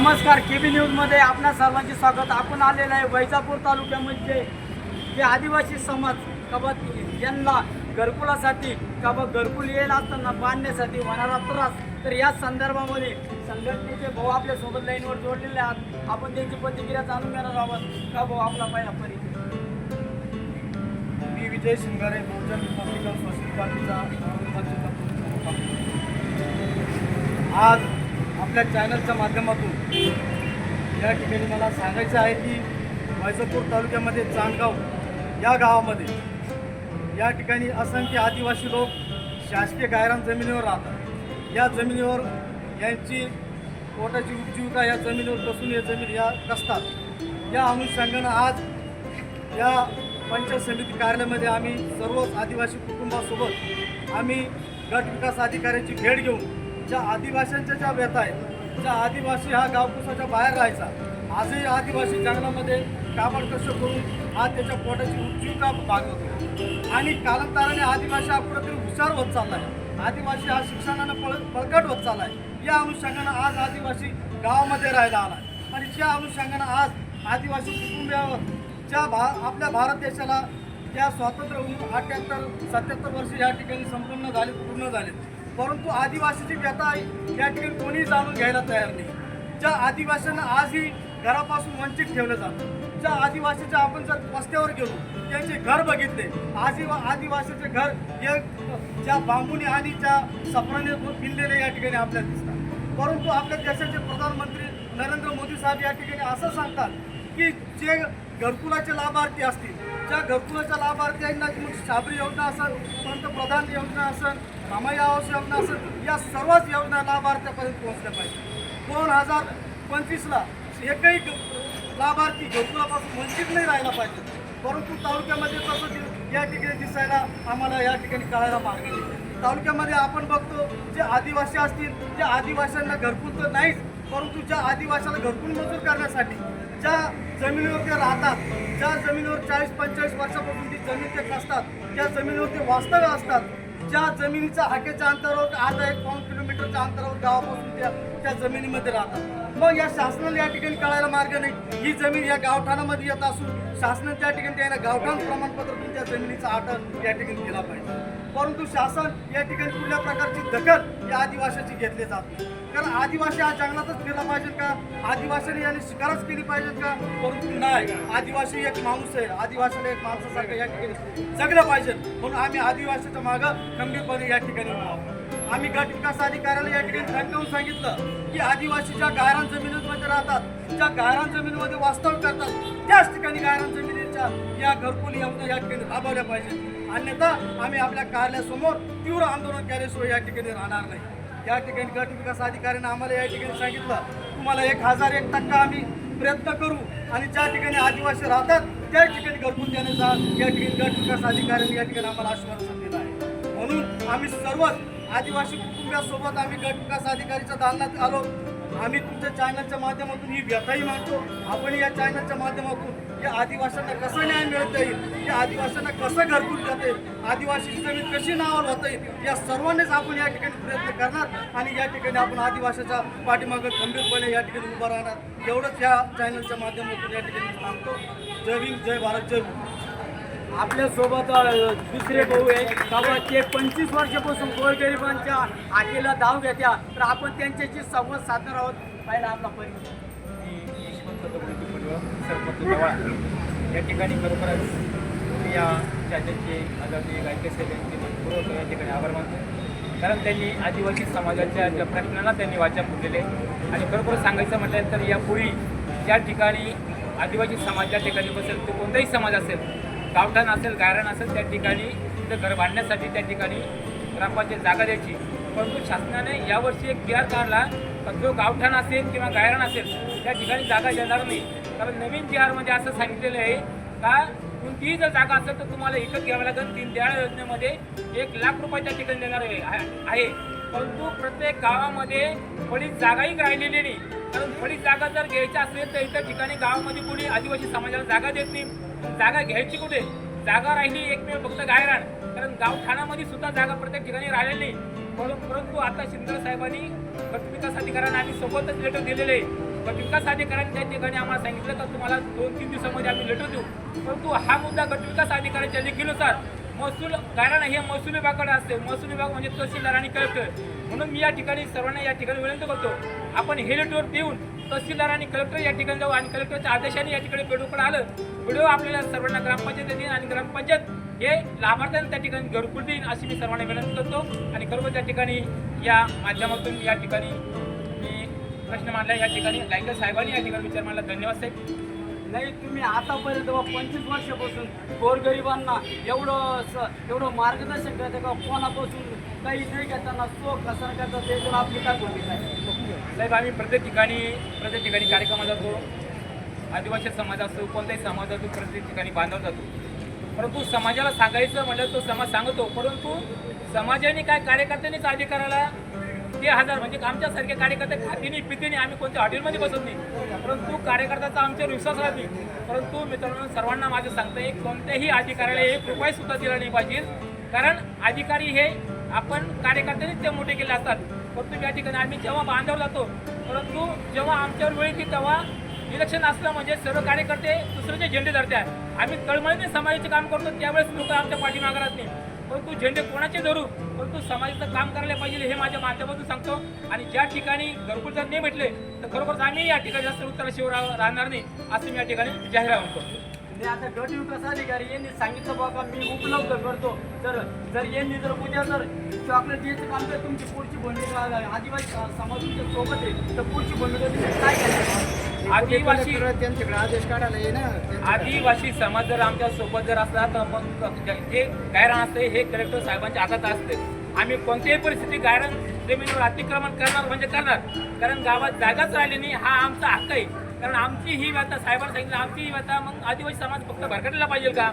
नमस्कार केबी न्यूजमध्ये आपणा सर्वांचे स्वागत. आपण आलेलं आहे वैजापूर तालुक्यामध्ये जे आदिवासी समाज कबत यांना घरकुलासाठी कबा घरकुल येईल असताना बांधण्यासाठी होणारा त्रास तर या संदर्भामध्ये संघटनेचे भाऊ आपल्यासोबत लाईनवर जोडलेले आहात. आपण त्यांची प्रतिक्रिया जाणून घेणार आहोत. का भाऊ आपला पहिला परिचय? मी विजय शिंगारे बहुजन रिपब्लिकन सोशल पार्टीचा आज आपल्या चॅनलच्या माध्यमातून. या ठिकाणी मला सांगायचं आहे की वैजापूर तालुक्यामध्ये चांदगाव या गावामध्ये या ठिकाणी असंख्य आदिवासी लोक शासकीय गायरान जमिनीवर राहतात. या जमिनीवर यांची पोटाची उपजीविका या जमिनीवर बसून या जमीन या कसतात. या अनुषंगानं आज या पंचायत समिती कार्यालयामध्ये आम्ही सर्वच आदिवासी कुटुंबासोबत आम्ही गट विकास अधिकाऱ्यांची भेट घेऊन ज्या आदिवासींच्या ज्या व्यथा आहेत ज्या आदिवासी हा गावकुसाच्या बाहेर राहायचा. आजही आदिवासी जंगलामध्ये कापड कसं करून हा त्याच्या पोटाची उपजीविका भागवतो आणि कालांतराने आदिवासी हा कुठेतरी हुशार होत चालला आहे आदिवासी हा शिक्षणानं पळ बळकट होत चालला आहे या अनुषंगानं आज आदिवासी गावामध्ये राहायला आला आहे आणि ज्या अनुषंगानं आज आदिवासी कुटुंबियावर ज्या भा आपल्या भारत देशाला त्या स्वातंत्र्य होऊन अठ्ठ्याहत्तर सत्याहत्तर वर्ष या ठिकाणी संपन्न झाले पूर्ण झाले परंतु आदिवासीची व्यथा या ठिकाणी कोणीही जाणून घ्यायला तयार नाही. ज्या आदिवासींना आजही घरापासून वंचित ठेवलं जातं ज्या आदिवासीच्या आपण जर रस्त्यावर गेलो त्यांचे घर बघितले आजी आदिवासीचे घर हे ज्या बांबूने आणि ज्या सपनाने पिनलेले या ठिकाणी आपल्याला दिसतात. परंतु आपल्या देशाचे प्रधानमंत्री नरेंद्र मोदी साहेब या ठिकाणी असं सांगतात की जे घरकुलाचे लाभार्थी असतील ज्या घरकुलाच्या लाभार्थ्यांना मग शाबरी योजना असेल पंतप्रधान योजना असेल मामाई आवास योजना असेल या सर्वच योजना लाभार्थ्यापर्यंत पोहोचल्या पाहिजे. दोन हजार पंचवीसला एकही लाभार्थी घरकुलापासून वंचित नाही राहिला पाहिजे. परंतु तालुक्यामध्ये तसं या ठिकाणी दिसायला आम्हाला या ठिकाणी कळायला मागणी तालुक्यामध्ये आपण बघतो जे आदिवासी असतील त्या आदिवासींना घरकुल तर नाहीच परंतु ज्या आदिवाशाला घरकुल मंजूर करण्यासाठी ज्या जमिनीवर ते राहतात ज्या जमिनीवर चाळीस पंचेचाळीस वर्षापासून ती जमीन ते कसतात त्या जमिनीवर ते वास्तव्य असतात ज्या जमिनीच्या हाकेच्या अंतरावर आज एक पाऊन किलोमीटरच्या अंतरावर गावापासून त्या त्या जमिनीमध्ये राहतात. मग या शासनाला या ठिकाणी कळायला मार्ग नाही. ही जमीन या गावठाणामध्ये येत असून शासनाने त्या ठिकाणी त्यांना गावठाण प्रमाणपत्र त्या जमिनीचा आठ या ठिकाणी केला पाहिजे. परंतु शासन या ठिकाणी कुठल्या प्रकारची दखल या आदिवासीची घेतली जात नाही. कारण आदिवासी हा जंगलातच फिरला पाहिजे का? आदिवासीने यांनी शिकारच केली पाहिजे का? परंतु नाही. आदिवासी एक माणूस आहे. आदिवासीला एक माणसासारखं या ठिकाणी जगलं पाहिजे म्हणून आम्ही आदिवासीच्या मागं खंबीरपणे या ठिकाणी आम्ही गट विकास अधिकाऱ्याला या ठिकाणी ठणकावून सांगितलं की आदिवासी ज्या गायरान जमिनीमध्ये राहतात ज्या गायरान जमिनीमध्ये वास्तव करतात त्याच ठिकाणी गायरान या घरकुल योजना या ठिकाणी राबवल्या पाहिजे अन्यथा आम्ही आपल्या कार्यालयासमोर तीव्र आंदोलन केल्याशिवाय या ठिकाणी राहणार नाही. या ठिकाणी गट विकास अधिकाऱ्यानं आम्हाला या ठिकाणी सांगितलं तुम्हाला एक हजार एक टक्का आम्ही प्रयत्न करू आणि ज्या ठिकाणी आदिवासी राहतात त्या ठिकाणी घरकुल देण्याचा या ठिकाणी गट विकास अधिकाऱ्यांनी या ठिकाणी आम्हाला आश्वासन दिलं आहे. म्हणून आम्ही सर्वच आदिवासी कुटुंबियासोबत आम्ही गट विकास अधिकारीच्या दालनात आलो. आम्ही तुमच्या चॅनलच्या माध्यमातून ही व्यथाही मांडतो आपण या चॅनलच्या माध्यमातून या आदिवासींना कसं न्याय मिळता येईल या आदिवासींना कसं घरकुल देता येईल आदिवासी जमीन कशी नावावर होता येईल या सर्वांनीच आपण या ठिकाणी प्रयत्न करणार आणि या ठिकाणी आपण आदिवासीच्या पाठीमागं खंबीरपणे या ठिकाणी उभं राहणार. एवढंच या चॅनलच्या माध्यमातून या ठिकाणी सांगतो. जय भीम जय भारत जय आपल्यासोबत दुसरे भाऊ आहे बाबा ते पंचवीस वर्षापासून गोरगरिबांच्या आखेला धाव घेत्या. तर आपण त्यांच्याशी संवाद साधणार आहोत. पहिला आपला परिचय. सरपंच जवळ या ठिकाणी खरोखरच मी या चॅनलचे आदरणीय गायके साहेब यांचे मनपूर्वक या ठिकाणी आभार मानतो. कारण त्यांनी आदिवासी समाजाच्या ज्या प्रश्नांना त्यांनी वाचा फुटलेले आणि खरोखर सांगायचं म्हटलं तर यापूर्वी ज्या ठिकाणी आदिवासी समाज ज्या ठिकाणी बसेल तो कोणताही समाज असेल गावठाण असेल गायरान असेल त्या ठिकाणी तिथं घर बांधण्यासाठी त्या ठिकाणी ग्रामपंचायत जागा द्यायची. परंतु शासनाने यावर्षी एक जी काढला तर जो गावठाण असेल किंवा गायरान असेल त्या ठिकाणी जागा देणार नाही. कारण नवीन जी आरमध्ये असं सांगितलेलं आहे का कोणतीही जर जागा असेल तर तुम्हाला विकत घ्यावं लागेल. दीनदयाळ योजनेमध्ये एक लाख रुपयाच्या ठिकाणी देणार आहे आहे परंतु प्रत्येक गावामध्ये फळीत जागाही राहिलेली नाही. कारण थोडी जागा जर घ्यायची असेल तर इतर ठिकाणी गावामध्ये कोणी आदिवासी समाजाला जागा देत नाही. जागा घ्यायची कुठे? जागा राहिली एकमेव फक्त गायराण कारण गाव ठाण्यामध्ये सुद्धा जागा प्रत्येक ठिकाणी राहिलेली नाही. परंतु आता शिंदे साहेबांनी गटविकास अधिकाऱ्यांना आम्ही सोबतच लेटर दिलेले आहे. पण विकास अधिकाऱ्यांनी त्या ठिकाणी आम्हाला सांगितलं तर तुम्हाला दोन तीन दिवसामध्ये आम्ही लेटर देऊ. परंतु हा मुद्दा गट विकास अधिकाऱ्यांच्या लेखीनुसार महसूल कारण हे महसूल विभागाकडे असते. महसूल विभाग म्हणजे तहसीलदार आणि कलेक्टर. म्हणून मी या ठिकाणी सर्वांना या ठिकाणी विनंती करतो आपण हे लेटर देऊन तहसीलदार आणि कलेक्टर या ठिकाणी जाऊ आणि कलेक्टरच्या आदेशाने या ठिकाणी पेडूकडे आलं. व्हिडिओ आपल्याला सर्वांना ग्रामपंचायत देईन आणि ग्रामपंचायत हे लाभार्थ्यांना त्या ठिकाणी घरकुल देईन अशी मी सर्वांना विनंती करतो. आणि खरोखर त्या ठिकाणी या माध्यमातून या ठिकाणी प्रश्न मांडला या ठिकाणी. लायकर साहेबांनी या ठिकाणी विचार मांडला. धन्यवाद साहेब. नाही तुम्ही आतापर्यंत बा पंचवीस वर्षापासून गोरगरिबांना एवढं स- एवढं मार्गदर्शन करते का? कोणापासून काही नाही घेताना तो कसा करता ते तर आपली काय भूमिका आहे साहेब आम्ही प्रत्येक ठिकाणी प्रत्येक ठिकाणी कार्यक्रमात जातो. आदिवासी समाज असो कोणत्याही समाज असो प्रत्येक ठिकाणी बांधव जातो. परंतु समाजाला सांगायचं म्हटलं तो समाज सांगतो. परंतु समाजाने काय कार्यकर्त्यांनीच अधिकाराला ते हजार म्हणजे आमच्यासारखे कार्यकर्ते खातीने पितीने आम्ही कोणत्या हॉटेलमध्ये बसत नाही. परंतु कार्यकर्त्याचा आमच्यावर विश्वास राहत. नाही परंतु मित्रांनो सर्वांना माझं सांगतं एक कोणत्याही अधिकाऱ्याला एक रुपये सुद्धा दिला नाही पाहिजे. कारण अधिकारी हे आपण कार्यकर्त्यांनीच ते मोठे केले असतात. परंतु या ठिकाणी आम्ही जेव्हा बांधावर जातो परंतु जेव्हा आमच्यावर वेळ की तेव्हा इलेक्शन असलं म्हणजे सर्व कार्यकर्ते दुसऱ्याचे झेंडे धरतात. आम्ही तळमळीने समाजाचे काम करतो त्यावेळेस लोक आमच्या पाठीमागे राहत नाही. परंतु झेंडे कोणाचे धरू? परंतु समाजाचं काम करायला पाहिजे हे माझ्या माध्यमातून सांगतो. आणि ज्या ठिकाणी घरकुल जर नाही भेटले तर खरोखर आम्ही या ठिकाणी जास्त उत्तराशिवाय राहणार नाही असं मी या ठिकाणी जाहीर म्हणतो. आता गट विकास अधिकारी यांनी सांगितलं बाबा मी उपलब्ध करतो. तर जर यांनी जर उद्या जर चॉकलेट द्यायचं काम तर तुमची पुढची भूमिका आदिवासी समाजाच्या सोबत आहे तर पुढची भूमिका काय आदिवासी त्यांच्याकडे आदेश काढायला ये ना आदिवासी समाज जर आमच्यासोबत जर असला तर मग जे गायरान असते हे कलेक्टर साहेबांच्या हातात असते आम्ही कोणत्याही परिस्थिती गायरान जमिनीवर अतिक्रमण करणार म्हणजे करणार. कारण गावात जागाच राहिली नाही हा आमचा हक्क आहे. कारण आमची ही व्यथा साहेबांनी सांगितलं आमची ही व्यथा मग आदिवासी समाज फक्त भरकटला पाहिजे का?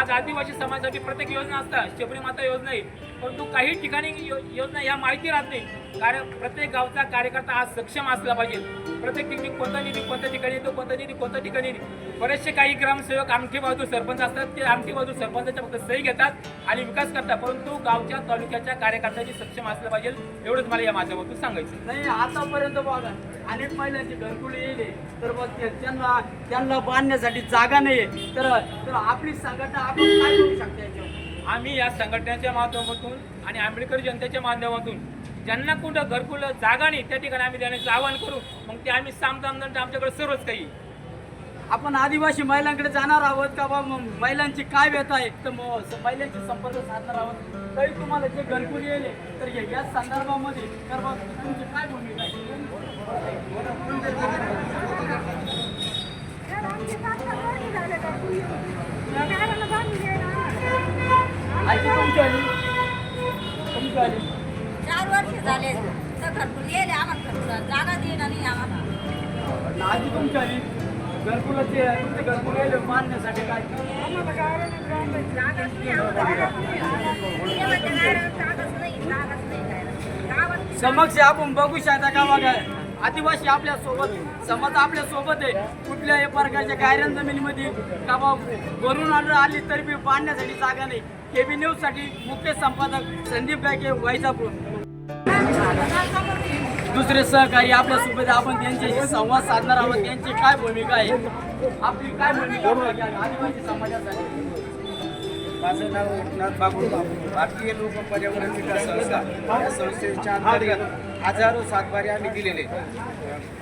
आज आदिवासी समाजासाठी प्रत्येक योजना असतात. शबरी माता योजना आहे. परंतु काही ठिकाणी यो- योजना ह्या माहिती राहत नाही. कारण प्रत्येक गावचा कार्यकर्ता आज सक्षम असला पाहिजे. प्रत्येक ठिकाणी कोणता निधी कोणत्या ठिकाणी येतो कोणता निधी कोणत्या ठिकाणी बरेचसे काही ग्रामसेवक आमठी बाजू सरपंच असतात. ते आमठी बाजू सरपंचाच्या फक्त सही घेतात आणि विकास करतात. परंतु गावच्या तालुक्याच्या कार्यकर्त्यांनी सक्षम असलं पाहिजे. एवढंच मला या माध्यमातून सांगायचं नाही आतापर्यंत बघा. अनेक महिलांची घरकुल येईल. तर मग ते- त्यांना त्यांना बांधण्यासाठी जागा नाही तर तर आपली संघटना आपण काय करू शकतो याच्यावर? आम्ही या संघटनेच्या माध्यमातून आणि आंबेडकर जनतेच्या माध्यमातून ज्यांना कुठं घरकुल जागा नाही त्या ठिकाणी आम्ही देण्याचं आवाहन करू. मग ते आम्ही सामदाम आमच्याकडे सर्वच काही. आपण आदिवासी महिलांकडे जाणार आहोत का बा? महिलांची काय व्यथा आहे? तर महिलांशी संपर्क साधणार आहोत. तरी तुम्हाला जे घरकुल येईल तर या संदर्भामध्ये तर तुमची काय भूमिका आहे आजी तुमची आली तुमची आली चार वर्ष झाले तर घरकुल येले आम्हाला घरकुल जागा देणार नाही आम्हाला. आजी तुमची आली घरकुलाचे तुमचे घरकुल येईल मानण्यासाठी काय? आम्हाला. जागाच नाही, जागाच नाही ती समक्ष आपण बघू शकता का बघा आदिवासी आपल्यासोबत समाज आपल्यासोबत आहे. कुठल्याही प्रकारच्या गायरन जमिनीमध्ये का बा वरून आलं आली तरी बी बांधण्यासाठी जागा नाही. केबी न्यूजसाठी मुख्य संपादक संदीप गायके वैजापूर. दुसरे सहकारी आपल्यासोबत आपण त्यांच्याशी संवाद साधणार आहोत. त्यांची काय भूमिका आहे? आपली काय भूमिका आदिवासी समाजासाठी. माझं नाव एकनाथ बाबू भारतीय लोक पर्यावरण विकास संस्था या संस्थेच्या अंतर्गत हजारो सातबारे आम्ही दिलेले.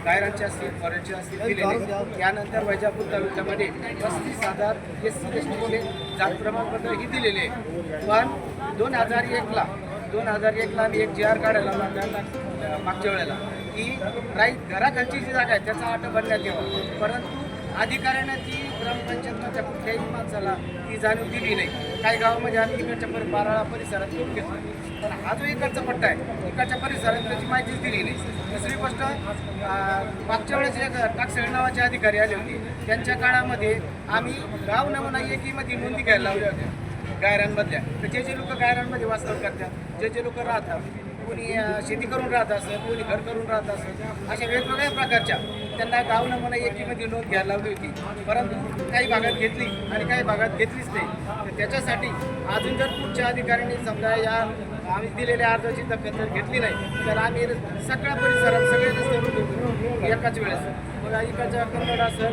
गायरांचे असतील फॉरेनचे असतील दिलेले. यानंतर वैजापूर तालुक्यामध्ये पस्तीस हजार एस सी एस टीचे जात प्रमाणपत्रही दिलेले. आहे. पण दोन हजार एकला दोन हजार एकला आम्ही एक जी आर काढायला त्यांना मागच्या वेळेला. की राईट घराखालची जी जागा आहे त्याचा आठ बनण्यात यावा. परंतु अधिकाऱ्यानं ती ग्रामपंचायतच्या कुठल्याही माणसाला ती जाणीव दिली नाही. काही गावामध्ये आम्ही इकडच्या पर बाराळा परिसरात घेऊन घेतो. पण हा जो इकडचा पट्टा आहे इकडच्या परिसरात त्याची माहितीच दिली नाही. दुसरी गोष्ट मागच्या वेळेस एक टाकसळे नावाचे अधिकारी आले होते. त्यांच्या काळामध्ये आम्ही गाव नमुना एकीमध्ये नोंदी घ्यायला लावल्या होत्या. गायरांमधल्या. तर जे जे लोक गायरांमध्ये वास्तव करतात जे जे लोक राहतात कोणी शेती करून राहत असत कोणी घर करून राहत असत अशा वेगवेगळ्या प्रकारच्या त्यांना गावनं मला एकीमध्ये नोंद घ्यायला लावली होती. परंतु काही भागात घेतली आणि काही भागात घेतलीच नाही. तर त्याच्यासाठी अजून जर पुढच्या अधिकाऱ्यांनी समजा या आम्ही दिलेल्या अर्जाची दखल जर घेतली नाही तर आम्ही सगळ्या परिसरात सगळे रस्ते एकाच वेळेस. मग इकडच्या कन्नड असेल